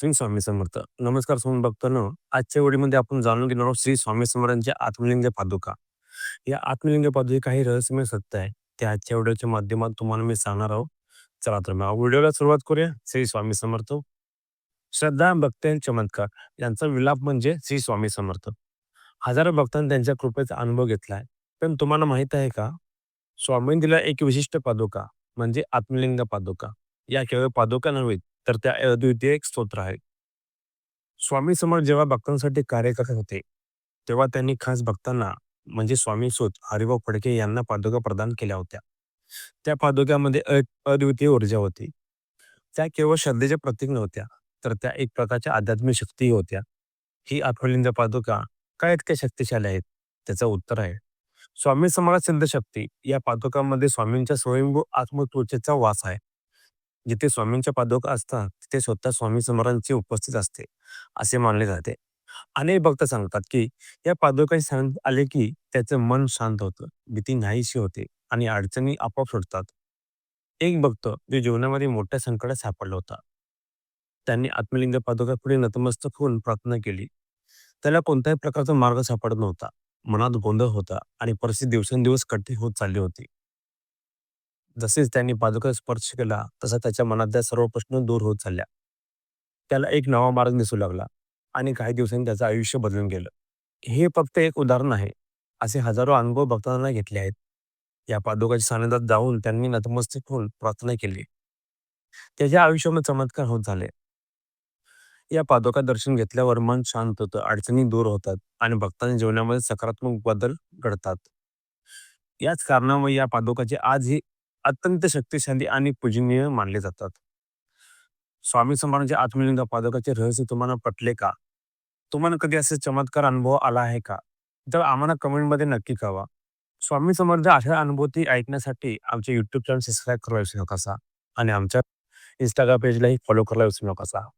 श्री स्वामी समर्थ. नमस्कार सोन भक्तांनो. आजच्या वेळीमध्ये आपण जाणून घेणार आहोत श्री स्वामी समर्थांच्या आत्मलिंग पादुका. या आत्मलिंग पादुका काही रहस्यमय सत्य आहे. ते आजच्या व्हिडिओच्या माध्यमात तुम्हाला मी सांगणार आहोत. चला तर मग व्हिडिओला सुरुवात करूया. श्री स्वामी समर्थ. श्रद्धा भक्ती आणि चमत्कार यांचा विलाप म्हणजे श्री स्वामी समर्थ. हजारो भक्तांनी त्यांच्या कृपेचा अनुभव घेतलाय पण तुम्हाला माहीत आहे का? स्वामींनी दिला एक विशिष्ट पादुका म्हणजे आत्मलिंग पादुका. या केवळ पादुका नव्हे तर त्या अद्वितीय एक स्तोत्र आहे. स्वामी समर्थ जेव्हा भक्तांसाठी कार्य करत होते तेव्हा त्यांनी खास भक्तांना म्हणजे स्वामी सुत हरिभाऊ फडके यांना पादुका प्रदान केल्या होत्या. त्या पादुक्यामध्ये एक अद्वितीय ऊर्जा होती. त्या केवळ श्रद्धेच्या प्रतीक नव्हत्या तर त्या एक प्रकारच्या आध्यात्मिक शक्तीही होत्या. ही आठवलींच्या पादुका काय इतक्या शक्तिशाली आहेत त्याचं उत्तर आहे. स्वामी समाज सिद्ध शक्ती या पादुकामध्ये स्वामींच्या स्वयंभू आत्मतुर्चेचा वास आहे. जिथे स्वामींच्या पादुका असतात तिथे स्वतः स्वामी समर्थांची उपस्थित असते असे मानले जाते. अनेक भक्त सांगतात की या पादुका सांग आले की त्याचं मन शांत होतं भीती नाहीशी होते आणि अडचणी आपोआप सुटतात एक भक्त जो जीवनामध्ये मोठ्या संकटात सापडला होता. त्यांनी आत्मलिंग पादुका पुढे नतमस्तक होऊन प्रार्थना केली. त्याला कोणत्याही प्रकारचा मार्ग सापडत नव्हता. मनात गोंधळ होता आणि परिस्थिती दिवसेंदिवस कठीण होत चालली होती. जसेच त्यांनी पादुका स्पर्श केला तसा त्याच्या मनातल्या सर्व प्रश्न दूर होत चालल्या. त्याला एक नवा मार्ग दिसू लागला आणि काही दिवसांनी त्याचं आयुष्य बदलून गेलं. हे फक्त एक उदाहरण आहे. असे हजारो अनुभव भक्तांना घेतले आहेत. या पादुकाच्या सानिध्यात जाऊन त्यांनी नतमस्तक होऊन प्रार्थना केली. त्याच्या आयुष्यामध्ये चमत्कार होत झाले. या पादुका दर्शन घेतल्यावर मन शांत होतं अडचणी दूर होतात आणि भक्तांच्या जीवनामध्ये सकारात्मक बदल घडतात. याच कारणामुळे या पादुकाचे आजही अत्यंत शक्तिशाली आणि पूजनीय मानले जातात. स्वामी समर्थांच्या आत्मलिंग पादकाचे रहस्य तुम्हाला पटले का? तुम्हाला कधी असे चमत्कार अनुभव आला आहे का? तर आम्हाला कमेंटमध्ये नक्की कळवा. स्वामी समर्थ अशा अनुभूती ऐकण्यासाठी आमचे युट्यूब चॅनल सबस्क्राईब करायला विसरू नका. आणि आमच्या इंस्टाग्राम पेजलाही फॉलो करायला विसरू नका.